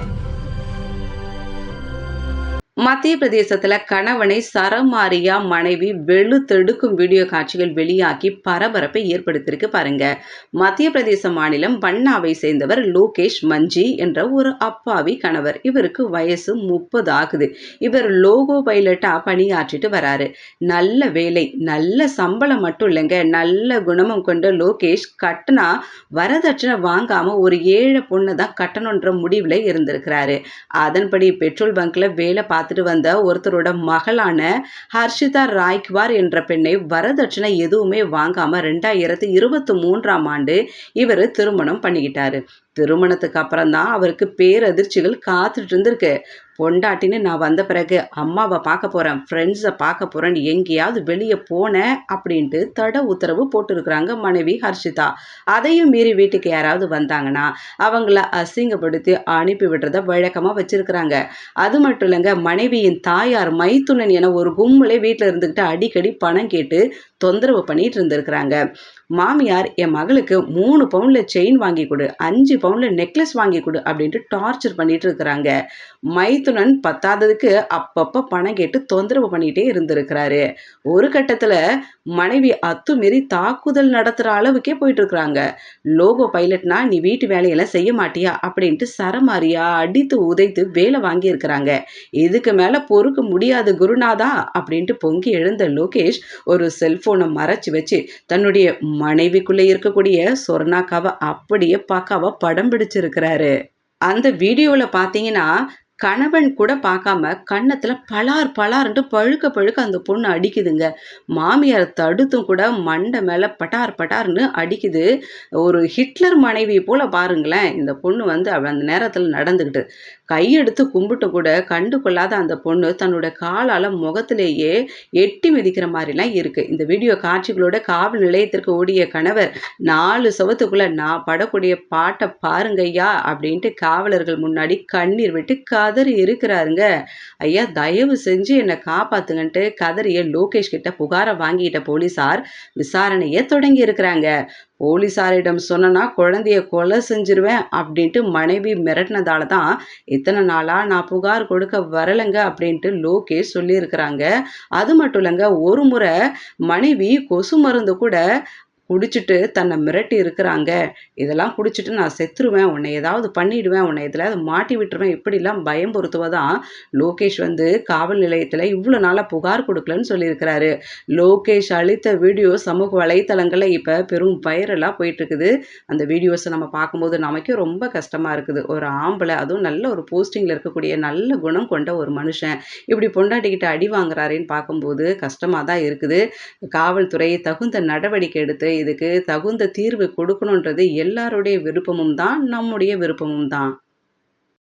Thank you. மத்திய பிரதேசத்துல கணவனை சரமாரியா மனைவி வெளுத்தெடுக்கும் வீடியோ காட்சிகள் வெளியாகி பரபரப்பை ஏற்படுத்தியிருக்கு பாருங்க. மத்திய பிரதேச மாநிலம் பன்னாவை சேர்ந்தவர் லோகேஷ் மஞ்சி என்ற ஒரு அப்பாவி கணவர். இவருக்கு வயசு முப்பது ஆகுது. இவர் லோகோ பைலட்டா பணியாற்றிட்டு வராரு. நல்ல வேலை நல்ல சம்பளம் மட்டும் இல்லைங்க. நல்ல குணமும் கொண்ட லோகேஷ் கட்டினா வரதட்சணை வாங்காம ஒரு ஏழை பொண்ணை தான் கட்டணுன்ற முடிவில் இருந்திருக்கிறாரு. அதன்படி பெட்ரோல் பங்க்ல வேலை பார்த்துட்டு வந்த ஒருத்தரோட மகளான ஹர்ஷிதா ராய்க்வார் என்ற பெண்ணை வரதட்சணை எதுவுமே வாங்காம ரெண்டாயிரத்தி இருபத்தி மூன்றாம் ஆண்டு இவர் திருமணம் பண்ணிக்கிட்டாரு. திருமணத்துக்கு அப்புறம் தான் அவருக்கு பேரதிர்ச்சிகள் காத்துட்டு இருந்திருக்கு. பொண்டாட்டின்னு நான் வந்த பிறகு அம்மாவை பார்க்க போகிறேன் ஃப்ரெண்ட்ஸை பார்க்க போகிறேன்னு எங்கேயாவது வெளியே போனேன் அப்படின்ட்டு தட உத்தரவு போட்டிருக்கிறாங்க மனைவி ஹர்ஷிதா. அதையும் மீறி வீட்டுக்கு யாராவது வந்தாங்கன்னா அவங்கள அசிங்கப்படுத்தி அனுப்பி விடுறத வழக்கமாக வச்சுருக்கிறாங்க. அது மட்டும் இல்லைங்க மனைவியின் தாயார் மைத்துனன் என ஒரு கும்பலே வீட்டில் இருந்துக்கிட்டு அடிக்கடி பணம் கேட்டு தொந்தரவு பண்ணிட்டு இருந்திருக்கிறாங்க. மாமியார் என் மகளுக்கு மூணு பவுண்டில் செயின் வாங்கி கொடு அஞ்சு பவுண்டில் நெக்லஸ் வாங்கி கொடு அப்படின்ட்டு டார்ச்சர் பண்ணிட்டு இருக்கிறாங்க. மைத்து மைத்துனன் பத்தாததுக்கு அப்பப்போ பணம் கேட்டு தொந்தரவு பண்ணிகிட்டே இருந்திருக்கிறாரு. ஒரு கட்டத்தில் மனைவி அத்துமீறி தாக்குதல் நடத்துகிற அளவுக்கே போயிட்டு இருக்கிறாங்க லோகோ பைலட்னா நீ வீட்டு வேலையெல்லாம் செய்ய மாட்டியா? அப்படின்ட்டு சரமாரியா அடித்து உதைத்து வேலை வாங்கியிருக்கிறாங்க. இதுக்கு மேலே பொறுக்க முடியாது குருநாதா? அப்படின்ட்டு பொங்கி எழுந்த லோகேஷ் ஒரு செல்ஃபோனை மறைச்சி வச்சு தன்னுடைய மனைவிக்குள்ளே இருக்கக்கூடிய சொர்ணாக்காவை அப்படியே பக்காவை படம் பிடிச்சிருக்கிறாரு. அந்த வீடியோவில் பார்த்தீங்கன்னா கணவன் கூட பார்க்காம கன்னத்தில் பலார் பலார்ன்ட்டு பழுக்க பழுக்க அந்த பொண்ணு அடிக்குதுங்க. மாமியார் தடுத்தும் கூட மண்டை மேலே பட்டார் பட்டார்னு அடிக்குது. ஒரு ஹிட்லர் மனைவி போல் பாருங்களேன் இந்த பொண்ணு வந்து அந்த நேரத்தில் நடந்துக்கிட்டு கையெடுத்து கும்பிட்டு கூட கண்டு கொள்ளாத அந்த பொண்ணு தன்னோட காலால் முகத்திலேயே எட்டி மிதிக்கிற மாதிரிலாம் இருக்குது இந்த வீடியோ காட்சிகளோட காவல் நிலையத்திற்கு ஓடிய கணவர் நாலு சுவத்துக்குள்ளே நான் படக்கூடிய பாட்டை பாருங்கய்யா அப்படின்ட்டு காவலர்கள் முன்னாடி கண்ணீர் விட்டு கதர் இருக்கிறாருங்க. ஐயா தயவு செஞ்சு என்னை காப்பாத்துங்கன்ட்டு கதறிய லோகேஷ் கிட்ட புகாரை வாங்கிட்ட போலீஸார் விசாரணையை தொடங்கி இருக்கிறாங்க. போலீஸாரிடம் சொன்னா குழந்தைய கொலை செஞ்சிருவேன் அப்படின்ட்டு மனைவி மிரட்டினதால தான் இத்தனை நாளாக நான் புகார் கொடுக்க வரலைங்க அப்படின்ட்டு லோகேஷ் சொல்லியிருக்கிறாங்க. அது மட்டும் இல்லைங்க ஒரு முறை மனைவி கொசு மருந்து கூட குடிச்சிட்டு தன்னை மிரட்டி இருக்கிறாங்க. இதெல்லாம் குடிச்சிட்டு நான் செத்துருவேன். உன்னை ஏதாவது பண்ணிடுவேன். உன்னை அதை மாட்டி விட்டுருவேன். இப்படிலாம் பயம் பொறுத்துவதான் லோகேஷ் வந்து காவல் நிலையத்தில் இவ்வளோ நாளாக புகார் கொடுக்கலன்னு சொல்லியிருக்கிறாரு. லோகேஷ் அளித்த வீடியோ சமூக வலைத்தளங்களில் இப்போ பெரும் வைரலாக போயிட்டுருக்குது. அந்த வீடியோஸை நம்ம பார்க்கும்போது நமக்கே ரொம்ப கஷ்டமாக இருக்குது. ஒரு ஆம்பளை அதுவும் நல்ல ஒரு போஸ்டிங்கில் இருக்கக்கூடிய நல்ல குணம் கொண்ட ஒரு மனுஷன். இப்படி பொண்டாட்டிக்கிட்ட அடி வாங்குறாருன்னு பார்க்கும்போது கஷ்டமாக தான் இருக்குது. காவல்துறை தகுந்த நடவடிக்கை எடுத்து இதுக்கு தகுந்த தீர்வு கொடுக்கணுன்றது எல்லாருடைய விருப்பமும் தான் நம்முடைய விருப்பமும் தான்